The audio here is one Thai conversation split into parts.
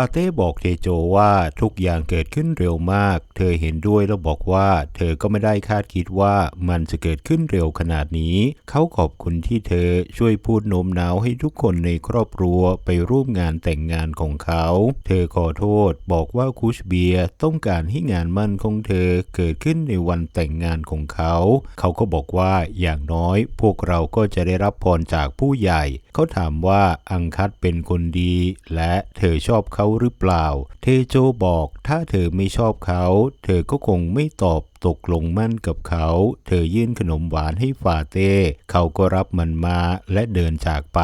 าเต้บอกเทโจว่าทุกอย่างเกิดขึ้นเร็วมาก เธอเห็นด้วยแล้วบอกว่าเธอก็ไม่ได้คาดคิดว่ามันจะเกิดขึ้นเร็วขนาดนี้ เขาขอบคุณที่เธอช่วยพูดโน้มน้าวให้ทุกคนในครอบครัวไปร่วมงานแต่งงานของเขา เธอขอโทษบอกว่าคุชเบียต้องการให้งานมั่นของเธอเกิดขึ้นในวันแต่งงานของเขา เขาก็บอกว่าอย่างน้อยพวกเราก็จะได้รับพรจากผู้ใหญ่ เขาถามว่าอังคัดเป็นคนดี และเธอชอบเขาหรือเปล่า เทโจบอก ถ้าเธอไม่ชอบเขา เธอก็คงไม่ตอบตกลงมั่นกับเขา เธอยื่นขนมหวานให้ฟาเต้ เขาก็รับมันมาและเดินจากไป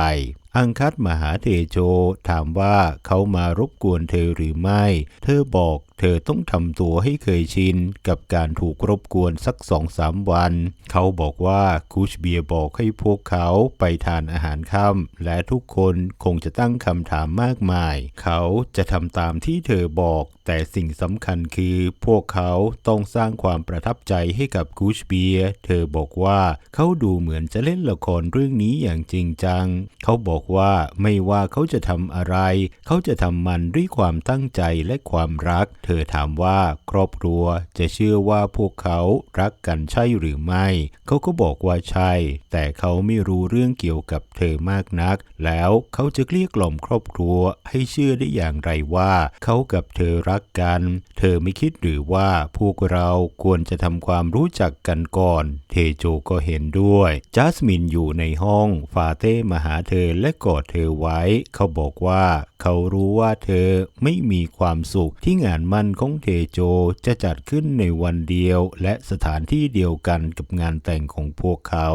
อังคัดมหาเทโจถามว่าเขามารบกวนเธอหรือไม่ เธอบอกเธอต้องทำตัวให้เคยชินกับการถูกรบกวนสักสองสามวัน เขาบอกว่าคูชเบียบอกให้พวกเขาไปทานอาหารค่ำและทุกคนคงจะตั้งคำถามมากมาย เขาจะทำตามที่เธอบอก แต่สิ่งสำคัญคือพวกเขาต้องสร้างความประทับใจให้กับกูชเบีย เธอบอกว่าเขาดูเหมือนจะเล่นละครเรื่องนี้อย่างจริงจัง เขาบอกว่าไม่ว่าเขาจะทำอะไร เขาจะทำมันด้วยความตั้งใจและความรัก เธอถามว่าครอบครัวจะเชื่อว่าพวกเขารักกันใช่หรือไม่ เขาก็บอกว่าใช่ แต่เขาไม่รู้เรื่องเกี่ยวกับเธอมากนัก แล้วเขาจะเกลี้ยกล่อมครอบครัวให้เชื่อได้อย่างไรว่าเขากับเธอรักกัน เธอไม่คิดหรือว่าพวกเราควรจะทำความรู้จักกันก่อน เทโจก็เห็นด้วย จัสมินอยู่ในห้อง ฟาเต้มาหาเธอและกอดเธอไว้ เขาบอกว่าเขารู้ว่าเธอไม่มีความสุขที่งานมั่นของเทโจจะจัดขึ้นในวันเดียว และสถานที่เดียวกันกับงานแต่งของพวกเขา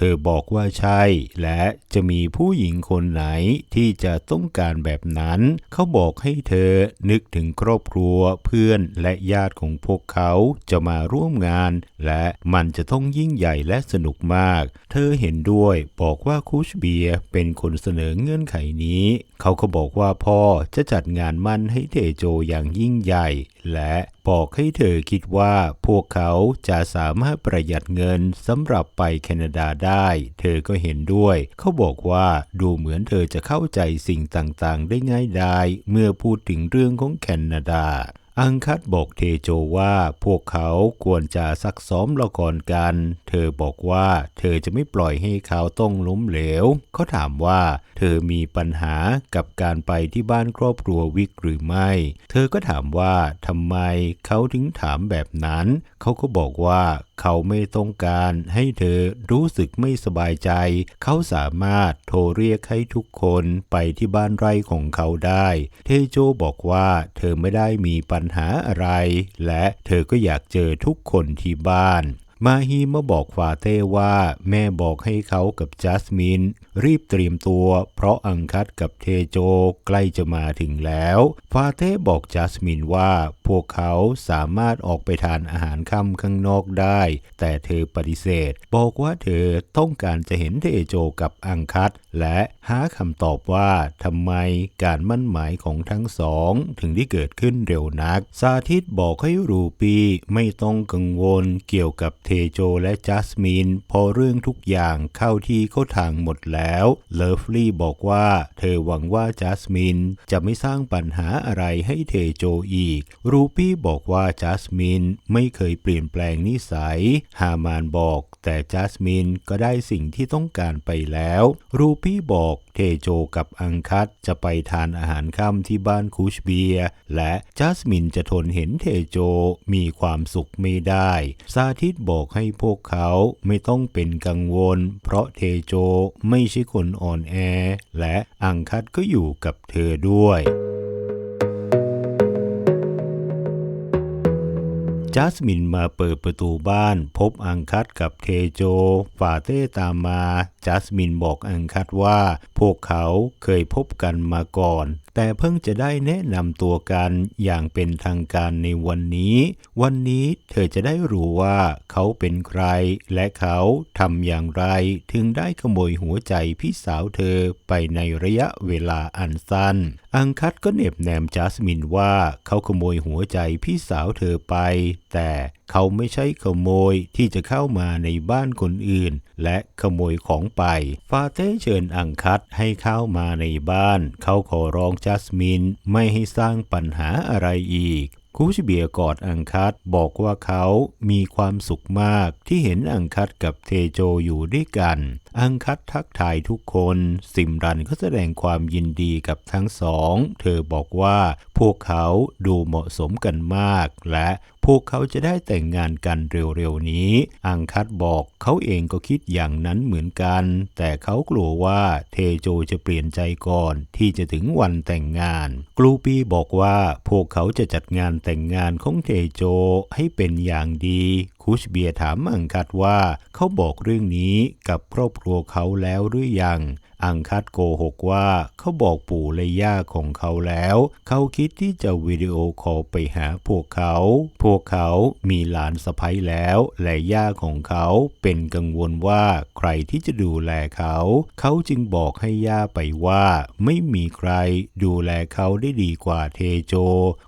เธอบอกว่าใช่ และจะมีผู้หญิงคนไหนที่จะต้องการแบบนั้น เขาบอกให้เธอนึกถึงครอบครัวเพื่อนและญาติของพวกเขาจะมาร่วมงาน และมันจะต้องยิ่งใหญ่และสนุกมาก เธอเห็นด้วยบอกว่าคูชเบียเป็นคนเสนอเงื่อนไขนี้ เขาก็บอกว่าพ่อจะจัดงานมั่นให้เทโจอย่างยิ่งใหญ่ และบอกให้เธอคิดว่าพวกเขาจะสามารถประหยัดเงินสำหรับไปแคนาดาได้ เธอก็เห็นด้วย เขาบอกว่าดูเหมือนเธอจะเข้าใจสิ่งต่างๆ ได้ง่ายดายเมื่อพูดถึงเรื่องของแคนาดา อังคัดบอกเทโจว่าพวกเขาควรจะซักซ้อมละครกัน เธอบอกว่าเธอจะไม่ปล่อยให้เขาต้องล้มเหลว เขาถามว่าเธอมีปัญหากับการไปที่บ้านครอบครัววิกหรือไม่ เธอก็ถามว่าทำไมเขาถึงถามแบบนั้น เขาก็บอกว่า เขาไม่ต้องการให้เธอรู้สึกไม่สบายใจ เขาสามารถโทรเรียกให้ทุกคนไปที่บ้านไร่ของเขาได้ เทโจบอกว่าเธอไม่ได้มีปัญหาอะไร และเธอก็อยากเจอทุกคนที่บ้านมาฮีมาบอกฟาเต้ว่าแม่บอกให้เขากับจัสมิน รีบเตรียมตัว เพราะอังคัดกับเทโจใกล้จะมาถึงแล้ว ฟาเต้บอกจัสมินว่าพวกเขาสามารถออกไปทานอาหารค่ำข้างนอกได้ แต่เธอปฏิเสธ บอกว่าเธอต้องการจะเห็นเทโจกับอังคัดและหาคำตอบว่าทำไมการมั่นหมายของทั้งสองถึงได้เกิดขึ้นเร็วนัก สาธิตบอกให้รูปีไม่ต้องกังวลเกี่ยวกับเทโจและจัสมินพราะเรื่องทุกอย่างเข้าที่เข้าทางหมดแล้วเลิฟลี่บอกว่าเธอหวังว่าจัสมินจะไม่สร้างปัญหาอะไรให้เทโจอีก รูปี้บอกว่าจัสมินไม่เคยเปลี่ยนแปลงนิสัย ฮามานบอก แต่จัสมินก็ได้สิ่งที่ต้องการไปแล้ว รูปี้บอกเทโจกับอังคัตจะไปทานอาหารค่ำที่บ้านคูชเบีย และจัสมินจะทนเห็นเทโจมีความสุขไม่ได้สาธิตบอกให้พวกเขาไม่ต้องเป็นกังวล เพราะเทโจไม่ใช่่คนอ่อนแอ และอังคัตก็อยู่กับเธอด้วยจัสมินมาเปิดประตูบ้าน พบอังคัตกับเทโจฟาเต้ตามมา จัสมินบอกอังคัตว่า พวกเขาเคยพบกันมาก่อน แต่เพิ่งจะได้แนะนำตัวกันอย่างเป็นทางการในวันนี้ วันนี้เธอจะได้รู้ว่าเขาเป็นใคร และเขาทำอย่างไร ถึงได้ขโมยหัวใจพี่สาวเธอไปในระยะเวลาอันสั้นอังคัดก็เหน็บแนมจัสมินว่าเขาขโมยหัวใจพี่สาวเธอไป แต่เขาไม่ใช่ขโมยที่จะเข้ามาในบ้านคนอื่น และขโมยของไป ฟาเต้เชิญอังคัดให้เข้ามาในบ้าน เขาขอร้องจัสมินไม่ให้สร้างปัญหาอะไรอีก คูชเบียกอดอังคัตบอกว่าเขามีความสุขมากที่เห็นอังคัตกับเทโจอยู่ด้วยกัน อังคัตทักทายทุกคน สิมรันก็แสดงความยินดีกับทั้งสอง เธอบอกว่าพวกเขาดูเหมาะสมกันมาก และพวกเขาจะได้แต่งงานกันเร็วๆนี้ อังคัดบอกเขาเองก็คิดอย่างนั้นเหมือนกัน แต่เขากลัวว่าเทโจจะเปลี่ยนใจก่อนที่จะถึงวันแต่งงาน กลูปีบอกว่าพวกเขาจะจัดงานแต่งงานของเทโจให้เป็นอย่างดี คุชเบียถามอังคัดว่าเขาบอกเรื่องนี้กับครอบครัวเขาแล้วหรือยัง อังคัดโกหกว่าเขาบอกปู่และย่าของเขาแล้ว เขาคิดที่จะวิดีโอคอลไปหาพวกเขา พวกเขามีหลานสะใภ้แล้ว และย่าของเขาเป็นกังวลว่าใครที่จะดูแลเขา เขาจึงบอกให้ย่าไปว่า ไม่มีใครดูแลเขาได้ดีกว่าเทโจ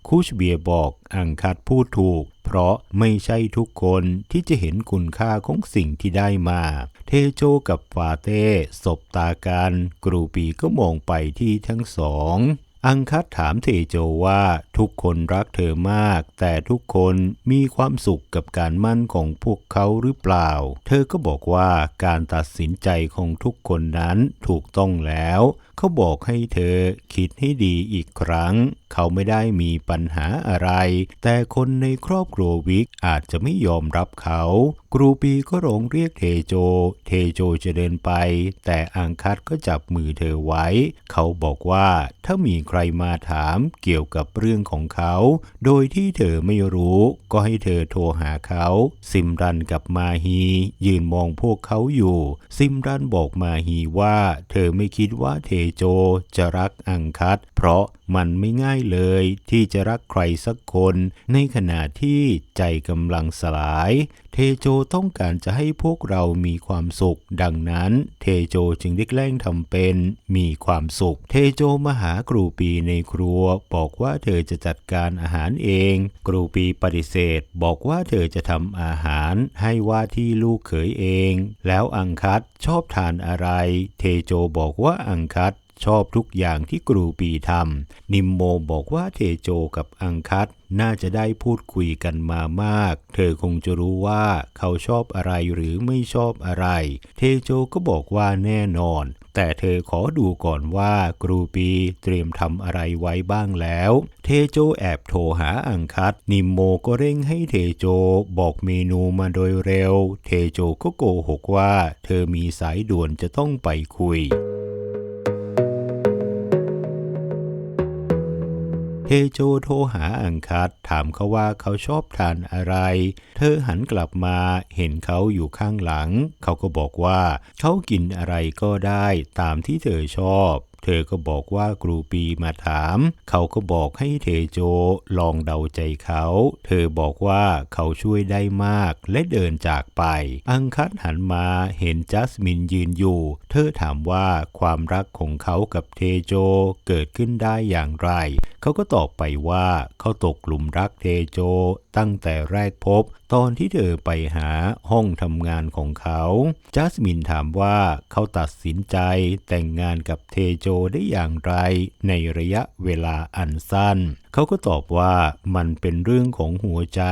คุชเบียบอก อังคัดพูดถูก เพราะไม่ใช่ทุกคนที่จะเห็นคุณค่าของสิ่งที่ได้มา เทโจกับฟาเต้สบตากันกรูปีก็มองไปที่ทั้งสองอังคัดถามเทโจว่าทุกคนรักเธอมาก แต่ทุกคนมีความสุขกับการมั่นของพวกเขาหรือเปล่า เธอก็บอกว่าการตัดสินใจของทุกคนนั้นถูกต้องแล้ว เขาบอกให้เธอคิดให้ดีอีกครั้ง เขาไม่ได้มีปัญหาอะไร แต่คนในครอบครัววิกอาจจะไม่ยอมรับเขากรูปีก็ร้องเรียกเทโจ เทโจจะเดินไป แต่อังคัดก็จับมือเธอไว้ เขาบอกว่าถ้ามีใครมาถามเกี่ยวกับเรื่องของเขา โดยที่เธอไม่รู้ ก็ให้เธอโทรหาเขา ซิมรันกับมาฮียืนมองพวกเขาอยู่ ซิมรันบอกมาฮีว่า เธอไม่คิดว่าเทโจจะรักอังคัดเพราะ มันไม่ง่ายเลยที่จะรักใครสักคนในขณะที่ใจกำลังสลาย เทโจต้องการจะให้พวกเรามีความสุข ดังนั้นเทโจจึงได้แกล้งทำเป็นมีความสุข เทโจมาหากรูปีในครัว บอกว่าเธอจะจัดการอาหารเองกรูปีปฏิเสธ บอกว่าเธอจะทำอาหารให้ว่าที่ลูกเขยเอง แล้วอังคัดชอบทานอะไร เทโจบอกว่าอังคัด ชอบทุกอย่างที่กรูปีทำนิมโมบอกว่าเทโจกับอังคัดน่าจะได้พูดคุยกันมามาก เธอคงจะรู้ว่าเขาชอบอะไรหรือไม่ชอบอะไร เทโจก็บอกว่าแน่นอน แต่เธอขอดูก่อนว่ากรูปีเตรียมทำอะไรไว้บ้างแล้ว เทโจแอบโทรหาอังคัดนิมโมก็เร่งให้เทโจบอกเมนูมาโดยเร็ว เทโจก็โกหกว่า เธอมีสายด่วนจะต้องไปคุย เทโจโทรหาอังคัดถามเขาว่าเขาชอบทานอะไร เธอหันกลับมาเห็นเขาอยู่ข้างหลัง เขาก็บอกว่าเขากินอะไรก็ได้ตามที่เธอชอบ เธอก็บอกว่ากรูปีมาถาม เขาก็บอกให้เทโจลองเดาใจเขา เธอบอกว่าเขาช่วยได้มากและเดินจากไป อังคัดหันมาเห็นจัสมินยืนอยู่ เธอถามว่าความรักของเขากับเทโจเกิดขึ้นได้อย่างไร เขาก็ตอบไปว่าเขาตกหลุมรักเทโจตั้งแต่แรกพบ ตอนที่เธอไปหาห้องทำงานของเขาจัสมินถามว่าเขาตัดสินใจแต่งงานกับเทโจได้อย่างไรในระยะเวลาอันสั้นเขาก็ตอบว่ามันเป็นเรื่องของหัวใจ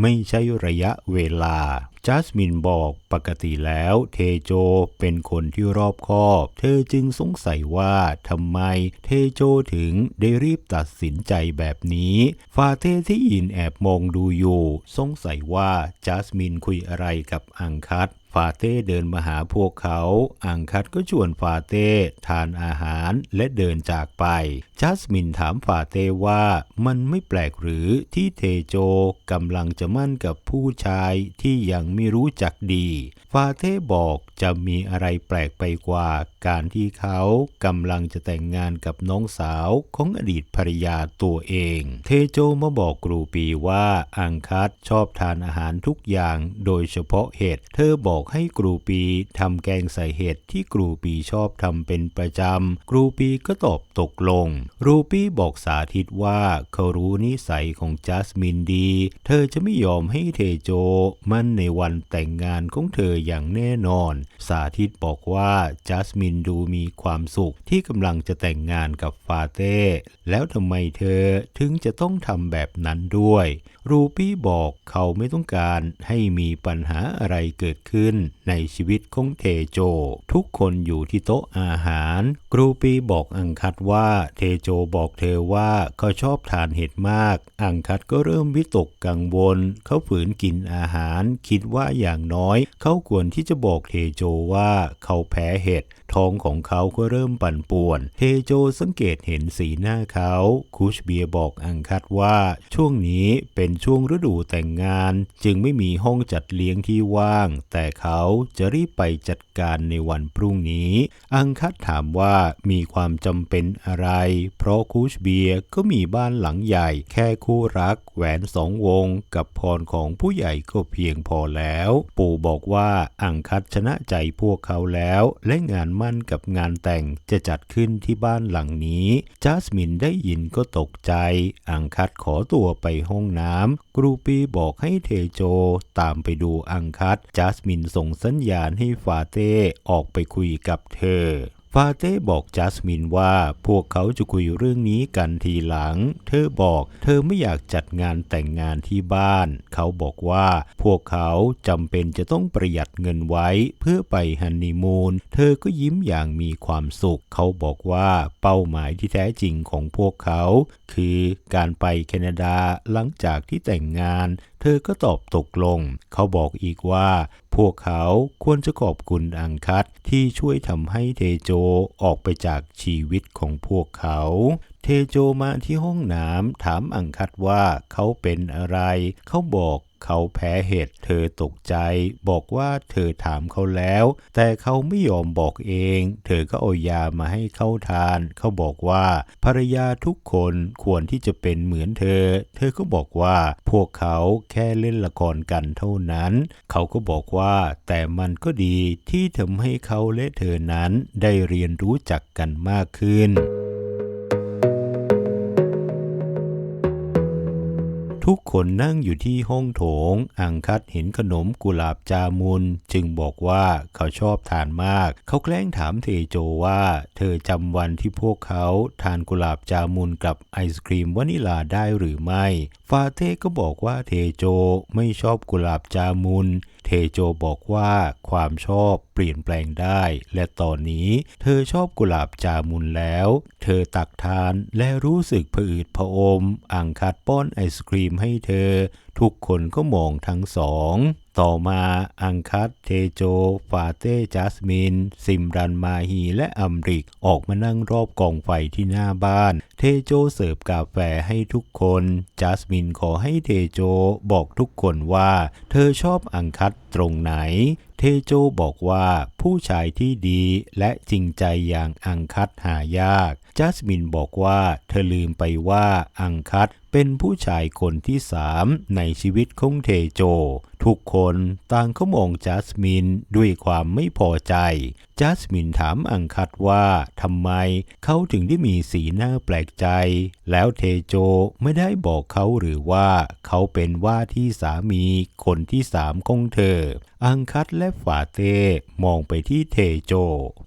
ไม่ใช่ระยะเวลา จัสมินบอกปกติแล้วเทโจเป็นคนที่รอบคอบ เธอจึงสงสัยว่าทำไมเทโจถึงได้รีบตัดสินใจแบบนี้ ฟาเต้ที่ยินแอบมองดูอยู่ สงสัยว่าจัสมินคุยอะไรกับอังคัด ฟาเต้เดินมาหาพวกเขา อังคัดก็ชวนฟาเต้ทานอาหารและเดินจากไป จัสมินถามฟาเต้ว่ามันไม่แปลกหรือที่เทโจกำลังจะมั่นกับผู้ชายที่ยังไม่รู้จักดี ฟาเต้บอกจะมีอะไรแปลกไปกว่า การที่เขากำลังจะแต่งงานกับน้องสาวของอดีตภรรยาตัวเอง เทโจมาบอกกรูปีว่าอังคัดชอบทานอาหารทุกอย่าง โดยเฉพาะเห็ด เธอบอกให้กรูปีทำแกงใส่เห็ดที่กรูปีชอบทำเป็นประจำกรูปีก็ตอบตกลงรูปี้บอกสาธิตว่าเขารู้นิสัยของจัสมินดี เธอจะไม่ยอมให้เทโจ มั่นในวันแต่งงานของเธออย่างแน่นอน สาธิตบอกว่าจัสมินดูมีความสุขที่กำลังจะแต่งงานกับฟาเต้ แล้วทำไมเธอถึงจะต้องทำแบบนั้นด้วย รูปี้บอกเขาไม่ต้องการให้มีปัญหาอะไรเกิดขึ้นในชีวิตของเทโจ ทุกคนอยู่ที่โต๊ะอาหารกรูปีบอกอังคัดว่าเทโจบอกเธอว่าเขาชอบทานเห็ดมาก อังคัดก็เริ่มวิตกกังวล เขาฝืนกินอาหาร คิดว่าอย่างน้อย เขาควรที่จะบอกเทโจว่าเขาแพ้เห็ดท้องของเขาก็เริ่มปั่นป่วน เทโจสังเกตเห็นสีหน้าเขา คูชเบียบอกอังคัดว่าช่วงนี้เป็นช่วงฤดูแต่งงาน จึงไม่มีห้องจัดเลี้ยงที่ว่าง แต่เขาจะรีบไปจัดการในวันพรุ่งนี้ อังคัดถามว่ามีความจำเป็นอะไร เพราะคูชเบียก็มีบ้านหลังใหญ่ แค่คู่รัก แหวนสองวง กับพรของผู้ใหญ่ก็เพียงพอแล้ว ปู่บอกว่าอังคัดชนะใจพวกเขาแล้ว และงานมั่นกับงานแต่งจะจัดขึ้นที่บ้านหลังนี้ จัสมินได้ยินก็ตกใจ อังคัดขอตัวไปห้องน้3 กรูปีบอกให้เทโจตามไปดูอังคัตจัสมินส่งสัญญาณให้ฟาเต้ออกไปคุยกับเธอ ฟาเต้บอกจัสมินว่าพวกเขาจะคุยเรื่องนี้กันทีหลัง เธอบอกเธอไม่อยากจัดงานแต่งงานที่บ้าน เขาบอกว่าพวกเขาจำเป็นจะต้องประหยัดเงินไว้เพื่อไปฮันนีมูน เธอก็ยิ้มอย่างมีความสุข เขาบอกว่าเป้าหมายที่แท้จริงของพวกเขา คือการไปแคนาดาหลังจากที่แต่งงาน ธอก็ตอบตกลง เขาบอกอีกว่า พวกเขาควรจะขอบคุณอังคัตที่ช่วยทำให้เทโจออกไปจากชีวิตของพวกเขา เทโจมาที่ห้องน้ำถามอังคัตว่าเขาเป็นอะไร เขาบอก เขาแพ้เห็ดเธอตกใจ บอกว่าเธอถามเขาแล้ว แต่เขาไม่ยอมบอกเอง เธอก็เอายามาให้เขาทาน เขาบอกว่า ภรรยาทุกคนควรที่จะเป็นเหมือนเธอ เธอก็บอกว่าพวกเขาแค่เล่นละครกันเท่านั้น เขาก็บอกว่า แต่มันก็ดีที่ทำให้เขาและเธอนั้นได้เรียนรู้จักกันมากขึ้น ทุกคนนั่งอยู่ที่ห้องโถง อังคัดเห็นขนมกุหลาบจามุน จึงบอกว่าเขาชอบทานมาก เขาแกล้งถามเทโจว่า เธอจำวันที่พวกเขาทานกุหลาบจามุนกับไอศครีมวานิลาได้หรือไม่ ฟาเต้ก็บอกว่าเทโจไม่ชอบกุหลาบจามุน เทโจบอกว่าความชอบเปลี่ยนแปลงได้ และตอนนี้เธอชอบกุหลาบจามุนแล้ว เธอตักทานและรู้สึกผอืดผอม อังคัดป้อนไอศครีมให้เธอ ทุกคนก็มองทั้งสอง ต่อมาอังคัดเทโจ ฟาเต้จัสมิน ซิมรันมาฮีและอัมริกออกมานั่งรอบกองไฟที่หน้าบ้าน เทโจเสิร์ฟกาแฟให้ทุกคน จัสมินขอให้เทโจบอกทุกคนว่า เธอชอบอังคัดตรงไหน เทโจบอกว่าผู้ชายที่ดีและจริงใจอย่างอังคัดหายาก จัสมินบอกว่าเธอลืมไปว่าอังคัด เป็นผู้ชายคนที่สามในชีวิตของเทโจ ทุกคนต่างเขามองจัสมินด้วยความไม่พอใจ จัสมินถามอังคัดว่าทำไมเขาถึงได้มีสีหน้าแปลกใจ แล้วเทโจไม่ได้บอกเขาหรือว่าเขาเป็นว่าที่สามีคนที่สามของเธอ อังคัดและฟาเต้มองไปที่เทโจ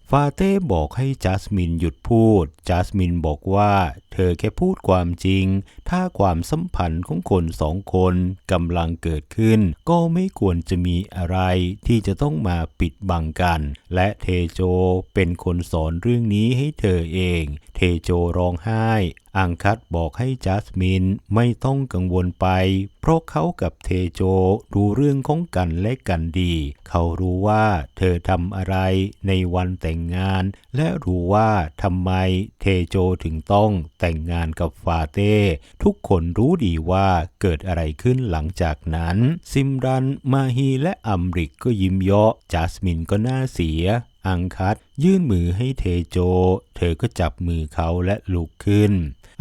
ฟาเต้บอกให้จัสมินหยุดพูด จัสมินบอกว่าเธอแค่พูดความจริง ถ้าความสัมพันธ์ของคนสองคนกำลังเกิดขึ้น ก็ไม่ควรจะมีอะไรที่จะต้องมาปิดบังกัน และเทโจเป็นคนสอนเรื่องนี้ให้เธอเอง เทโจร้องไห้อังคัดบอกให้จัสมินไม่ต้องกังวลไป เพราะเขากับเทโจรู้เรื่องของกันและกันดี เขารู้ว่าเธอทำอะไรในวันแต่งงาน และรู้ว่าทำไมเทโจถึงต้องแต่งงานกับฟาเต้ ทุกคนรู้ดีว่าเกิดอะไรขึ้นหลังจากนั้น ซิมรัน มาฮีและอัมริกก็ยิ้มเยาะจัสมินก็น่าเสียอังคัด ยื่นมือให้เทโจ เธอก็จับมือเขาและลุกขึ้น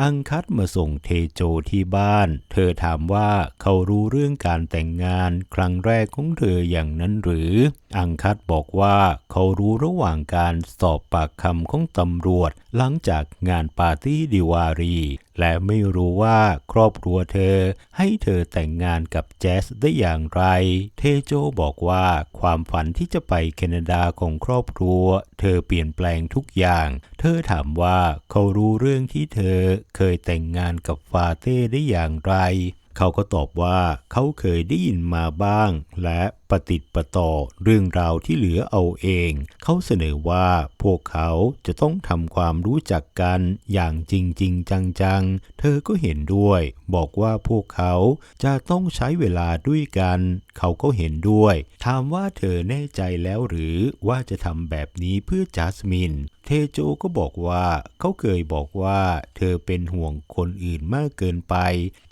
อังคัดมาส่งเทโจที่บ้าน เธอถามว่าเขารู้เรื่องการแต่งงานครั้งแรกของเธออย่างนั้นหรือ อังคัดบอกว่าเขารู้ระหว่างการสอบปากคำของตำรวจ หลังจากงานปาร์ตี้ดิวารี และไม่รู้ว่าครอบครัวเธอให้เธอแต่งงานกับแจสได้อย่างไร เทโจบอกว่าความฝันที่จะไปแคนาดาของครอบครัว เธอเปลี่ยนแปลงทุกอย่าง เธอถามว่าเขารู้เรื่องที่เธอเคยแต่งงานกับฟาเต้ได้อย่างไร เขาก็ตอบว่าเขาเคยได้ยินมาบ้าง และปฏิดประต่อเรื่องราวที่เหลือเอาเอง เขาเสนอว่าพวกเขาจะต้องทำความรู้จักกันอย่างจริงจริงจังๆ เธอก็เห็นด้วย บอกว่าพวกเขาจะต้องใช้เวลาด้วยกัน เขาก็เห็นด้วย ถามว่าเธอแน่ใจแล้วหรือว่าจะทำแบบนี้เพื่อจัสมิน เทโจก็บอกว่าเขาเคยบอกว่าเธอเป็นห่วงคนอื่นมากเกินไป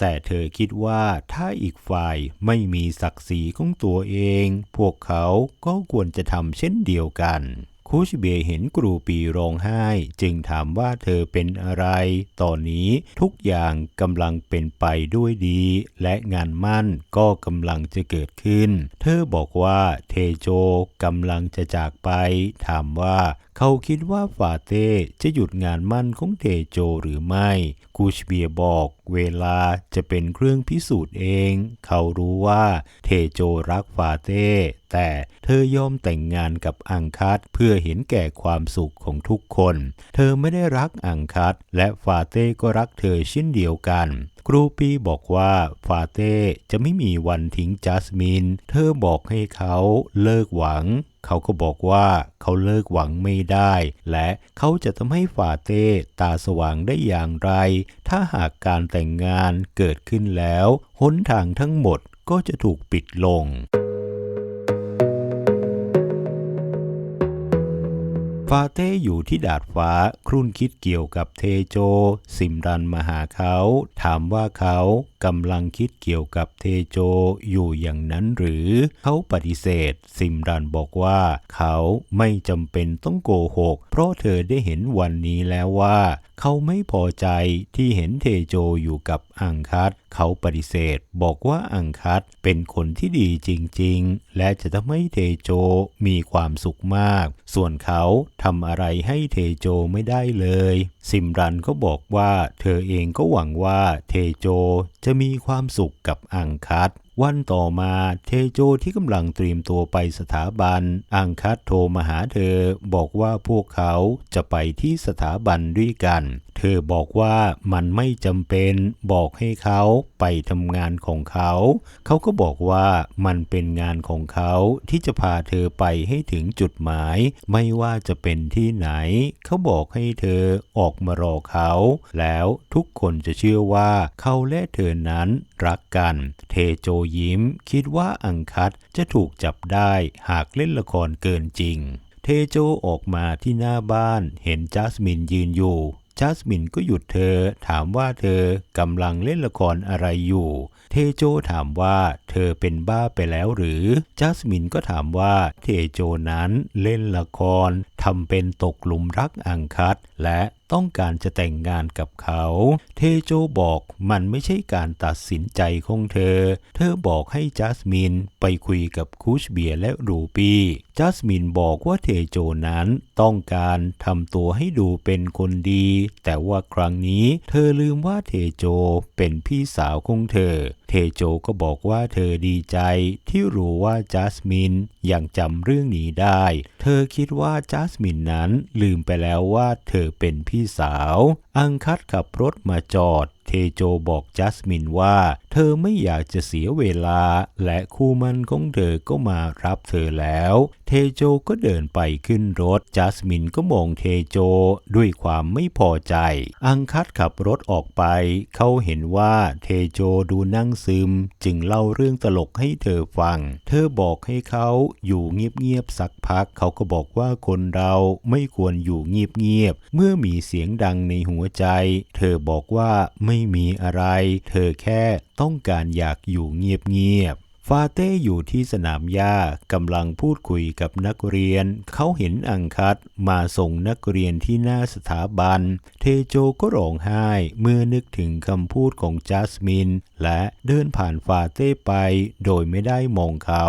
แต่เธอคิดว่าถ้าอีกฝ่ายไม่มีศักดิ์ศรีของตัวเอง พวกเขาก็ควรจะทำเช่นเดียวกัน คูชเบียเห็นกรูปีร้องไห้ จึงถามว่าเธอเป็นอะไร ตอนนี้ทุกอย่างกำลังเป็นไปด้วยดี และงานมั่นก็กำลังจะเกิดขึ้น เธอบอกว่าเทโจกำลังจะจากไป ถามว่าเขาคิดว่าฟาเต้จะหยุดงานมั่นของเทโจหรือไม่ กูชเบียบอก เวลาจะเป็นเครื่องพิสูจน์เอง เขารู้ว่าเทโจรักฟาเต้แต่เธอยอมแต่งงานกับอังคัตเพื่อเห็นแก่ความสุขของทุกคน เธอไม่ได้รักอังคัตและฟาเต้ก็รักเธอเช่นเดียวกัน ครูปีบอกว่าฟาเต้จะไม่มีวันทิ้งจัสมิน เธอบอกให้เขาเลิกหวัง เขาก็บอกว่าเขาเลิกหวังไม่ได้ และเขาจะทำให้ฟาเต้ตาสว่างได้อย่างไร ถ้าหากการแต่งงานเกิดขึ้นแล้วหนทางทั้งหมดก็จะถูกปิดลง ฟาเต้อยู่ที่ดาดฟ้า ครุ่นคิดเกี่ยวกับเทโจ สิมรันมาหาเขา ถามว่าเขากำลังคิดเกี่ยวกับเทโจอยู่อย่างนั้นหรือ เขาปฏิเสธ สิมรันบอกว่าเขาไม่จำเป็นต้องโกหก เพราะเธอได้เห็นวันนี้แล้วว่า เขาไม่พอใจที่เห็นเทโจอยู่กับอังคัตเขาปฏิเสธ บอกว่าอังคัตเป็นคนที่ดีจริง ๆ และจะทำให้เทโจมีความสุขมาก ส่วนเขาทำอะไรให้เทโจไม่ได้เลย ซิมรันก็บอกว่าเธอเองก็หวังว่าเทโจจะมีความสุขกับอังคัต วันต่อมาเทโจที่กำลังเตรียมตัวไปสถาบัน อังคัตโทรมาหาเธอ บอกว่าพวกเขาจะไปที่สถาบันด้วยกัน เธอบอกว่ามันไม่จำเป็นบอกให้เขาไปทำงานของเขา เขาก็บอกว่ามันเป็นงานของเขาที่จะพาเธอไปให้ถึงจุดหมาย ไม่ว่าจะเป็นที่ไหน เขาบอกให้เธอออกมารอเขา แล้วทุกคนจะเชื่อว่าเขาและเธอนั้นรักกัน เทโจยิ้ม คิดว่าอังคัตจะถูกจับได้หากเล่นละครเกินจริง เทโจออกมาที่หน้าบ้านเห็นจัสมินยืนอยู่จัสมินก็หยุดเธอ ถามว่าเธอกำลังเล่นละครอะไรอยู่ เทโจถามว่าเธอเป็นบ้าไปแล้วหรือ จัสมินก็ถามว่าเทโจนั้นเล่นละครทำเป็นตกหลุมรักอังคัตและต้องการจะแต่งงานกับเขา เทโจบอกมันไม่ใช่การตัดสินใจของเธอ เธอบอกให้จัสมินไปคุยกับคูชเบียและรูปีจัสมินบอกว่าเทโจนั้นต้องการทำตัวให้ดูเป็นคนดี แต่ว่าครั้งนี้ เธอลืมว่าเทโจเป็นพี่สาวของเธอ เทโจก็บอกว่าเธอดีใจที่รู้ว่าจัสมินยังจำเรื่องนี้ได้ เธอคิดว่าจัสมินนั้นลืมไปแล้วว่าเธอเป็นพี่สาว อังคัดขับรถมาจอด เทโจบอกจัสมินว่า เธอไม่อยากจะเสียเวลา และคู่มันของเธอก็มารับเธอแล้ว เทโจก็เดินไปขึ้นรถ จัสมินก็มองเทโจด้วยความไม่พอใจ อังคัดขับรถออกไป เขาเห็นว่าเทโจดูนั่งซึม จึงเล่าเรื่องตลกให้เธอฟัง เธอบอกให้เขาอยู่เงียบๆสักพัก เขาก็บอกว่าคนเราไม่ควรอยู่เงียบๆเมื่อมีเสียงดังในหัวใจ เธอบอกว่าไม่ไม่มีอะไร เธอแค่ต้องการอยากอยู่เงียบๆฟาเต้อยู่ที่สนามหญ้ากำลังพูดคุยกับนักเรียน เขาเห็นอังคัดมาส่งนักเรียนที่หน้าสถาบัน เทโจก็ร้องไห้เมื่อนึกถึงคำพูดของจัสมิน และเดินผ่านฟาเต้ไปโดยไม่ได้มองเขา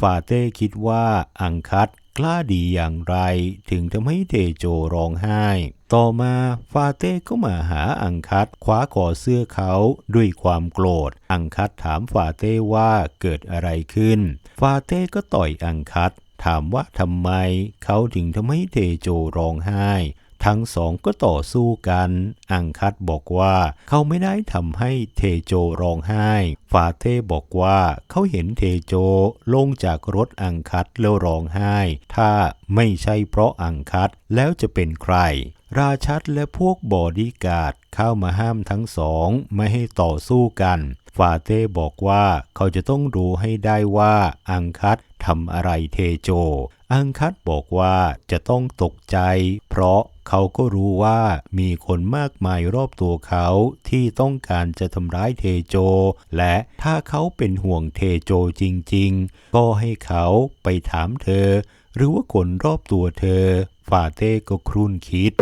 ฟาเต้คิดว่าอังคัด กล้าดีอย่างไรถึงทำให้เทโจร้องไห้ ต่อมาฟาเต้ก็มาหาอังคัตคว้าคอเสื้อเขาด้วยความโกรธ อังคัตถามฟาเต้ว่าเกิดอะไรขึ้น ฟาเต้ก็ต่อยอังคัตถามว่าทำไมเขาถึงทำให้เทโจร้องไห้ ทั้งสองก็ต่อสู้กัน อังคัดบอกว่าเขาไม่ได้ทำให้เทโจร้องไห้ ฟาเต้บอกว่าเขาเห็นเทโจลงจากรถอังคัดแล้วร้องไห้ ถ้าไม่ใช่เพราะอังคัดแล้วจะเป็นใคร ราชัดและพวกบอดี้การ์ดเข้ามาห้ามทั้งสองไม่ให้ต่อสู้กัน ฟาเต้บอกว่าเขาจะต้องรู้ให้ได้ว่าอังคัด ทำอะไรเทโจ อังคัดบอกว่าจะต้องตกใจ เพราะเขาก็รู้ว่ามีคนมากมายรอบตัวเขาที่ต้องการจะทำร้ายเทโจ และถ้าเขาเป็นห่วงเทโจจริงๆ ก็ให้เขาไปถามเธอ หรือว่าคนรอบตัวเธอฟาเต้ก็ครุ่นคิด